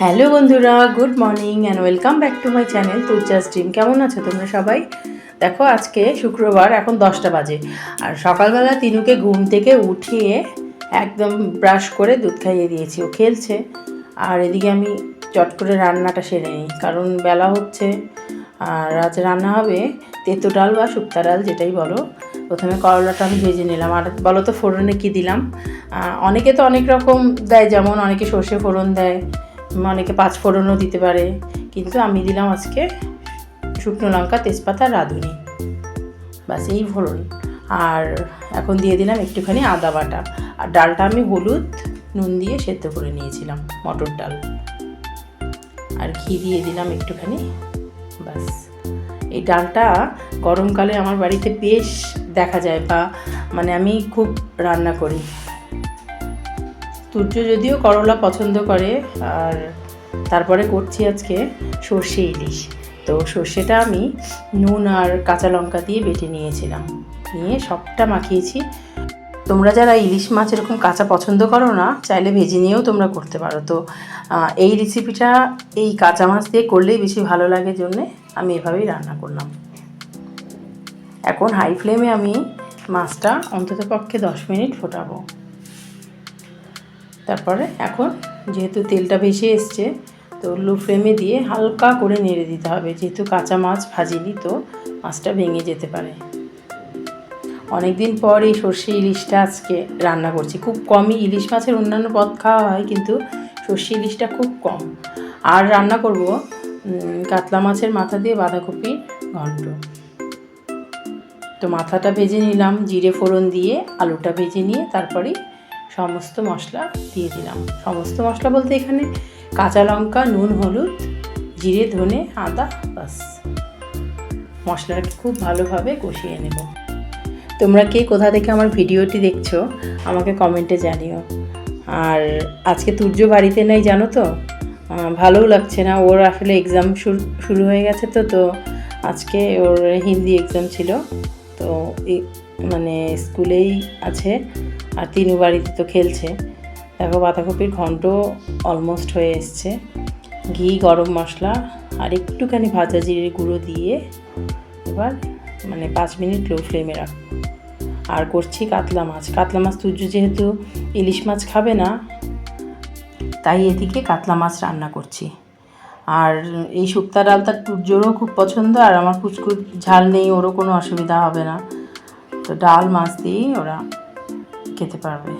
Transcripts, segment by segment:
Hello বন্ধুরা, good morning and welcome back to my channel তুর্চাস dream কেমন আছো তোমরা সবাই? দেখো, আজকে শুক্রবার, এখন দশটা বাজে। আর সকালবেলা তিনুকে ঘুম থেকে উঠিয়ে একদম ব্রাশ করে দুধ খাইয়ে দিয়েছি, ও খেলছে। আর এদিকে আমি চট করে রান্নাটা সেরে নিই, কারণ বেলা হচ্ছে। আর আজ রান্না হবে তেতো ডাল বা শুক্তা ডাল, যেটাই বলো। প্রথমে করলাটা আমি ভেজে নিলাম। আর বলো তো, ফোড়নে কী দিলাম? অনেকে তো অনেক রকম দেয়, যেমন অনেকে সর্ষে ফোড়ন দেয়। অনেকে পাঁচ ফোড়নও দিতে পারে। কিন্তু আমি দিলাম আজকে শুকনো লঙ্কা, তেজপাতা, রাঁধুনি। বাস এই ফোড়ন। আর এখন দিয়ে দিলাম একটুখানি আদা বাটা। আর ডালটা আমি হলুদ, নুন দিয়ে সেদ্ধ করে নিয়েছিলাম, মটর ডাল। আর ঘি দিয়ে দিলাম একটুখানি। বাস এই ডালটা গরমকালে আমার বাড়িতে বেশ দেখা যায় বা মানে আমি খুব রান্না করি। সূর্য যদিও করলা পছন্দ করে, আর তারপরে করছি আজকে সর্ষে ইলিশ। তো সর্ষেটা আমি নুন আর কাঁচা লঙ্কা দিয়ে বেটে নিয়েছিলাম। নিয়ে সবটা মাখিয়েছি। তোমরা যারা ইলিশ মাছ এরকম কাঁচা পছন্দ করো না, চাইলে ভেজে নিয়েও তোমরা করতে পারো। তো এই রেসিপিটা এই কাঁচা মাছ দিয়ে করলেই বেশি ভালো লাগে জন্যে আমি এভাবেই রান্না করলাম। এখন হাই ফ্লেমে আমি মাছটা অন্তত পক্ষে দশ মিনিট ফোটাবো। তারপরে এখন যেহেতু তেলটা ভেসে এসছে, তো লো ফ্লেমে দিয়ে হালকা করে নেড়ে দিতে হবে। যেহেতু কাঁচা মাছ ভাজিনি, তো মাছটা ভেঙে যেতে পারে। অনেক দিন পর এই সর্ষে ইলিশটা আজকে রান্না করছি। খুব কমই, ইলিশ মাছের অন্যান্য পদ খাওয়া হয়, কিন্তু সর্ষে ইলিশটা খুব কম। আর রান্না করব কাতলা মাছের মাথা দিয়ে বাঁধাকপির ঘন্ট। তো মাথাটা ভেজে নিলাম, জিরে ফোড়ন দিয়ে, আলুটা ভেজে নিয়ে, তারপরে সমস্ত মশলা দিয়ে দিলাম। সমস্ত মশলা বলতে এখানে কাঁচা লঙ্কা, নুন, হলুদ, জিরে, ধনে, আদা, বাস। মশলাটাকে খুব ভালোভাবে কষিয়ে নেব। তোমরা কে কোথা থেকে আমার ভিডিওটি দেখছ, আমাকে কমেন্টে জানিও। আর আজকে তুর্য বাড়িতে নাই, জানো তো? ভালোও লাগছে না। ওর আসলে এক্সাম শুরু হয়ে গেছে তো তো আজকে ওর হিন্দি এক্সাম ছিল। তো মানে স্কুলেই আছে। আর তিনু বাড়িতে তো খেলছে। দেখো বাঁধাকপির ঘন্ট অলমোস্ট হয়ে এসছে। ঘি, গরম মশলা আর একটুখানি ভাজা জিরে গুঁড়ো দিয়ে এবার মানে পাঁচ মিনিট লো ফ্লেমে রাখব। আর করছি কাতলা মাছ। কাতলা মাছ তুর্য যেহেতু ইলিশ মাছ খাবে না, তাই এদিকে কাতলা মাছ রান্না করছি। আর এই শুক্তা ডালটা তুর্যরও খুব পছন্দ আর আমার কুচকুচ ঝাল নেই, ওরও কোনো অসুবিধা হবে না। তো ডাল, মাছ দিয়েই ওরা খেতে পারবে।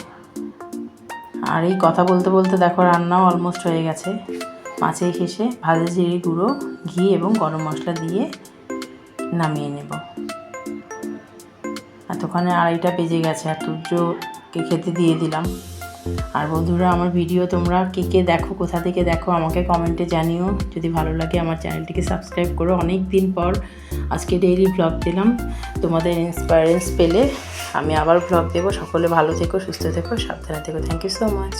আর এই কথা বলতে বলতে দেখো রান্নাও অলমোস্ট হয়ে গেছে। মাছের শেষে ভাজা জিরে গুঁড়ো, ঘি এবং গরম মশলা দিয়ে নামিয়ে নেব। এতক্ষণে আড়াইটা বেজে গেছে আর তুর্যকে খেতে দিয়ে দিলাম। আর বন্ধুরা, আমার ভিডিও তোমরা কে কে দেখো, কোথা থেকে দেখো, আমাকে কমেন্টে জানিও। যদি ভালো লাগে আমার চ্যানেলটিকে সাবস্ক্রাইব করো। অনেক দিন পর আজকে ডেইলি ব্লগ দিলাম। তোমাদের ইন্সপায়ারেন্স পেলে আমি আবার ব্লগ দেবো। সকলে ভালো থেকো, সুস্থ থেকো, সাবধানে থেকো। Thank you so much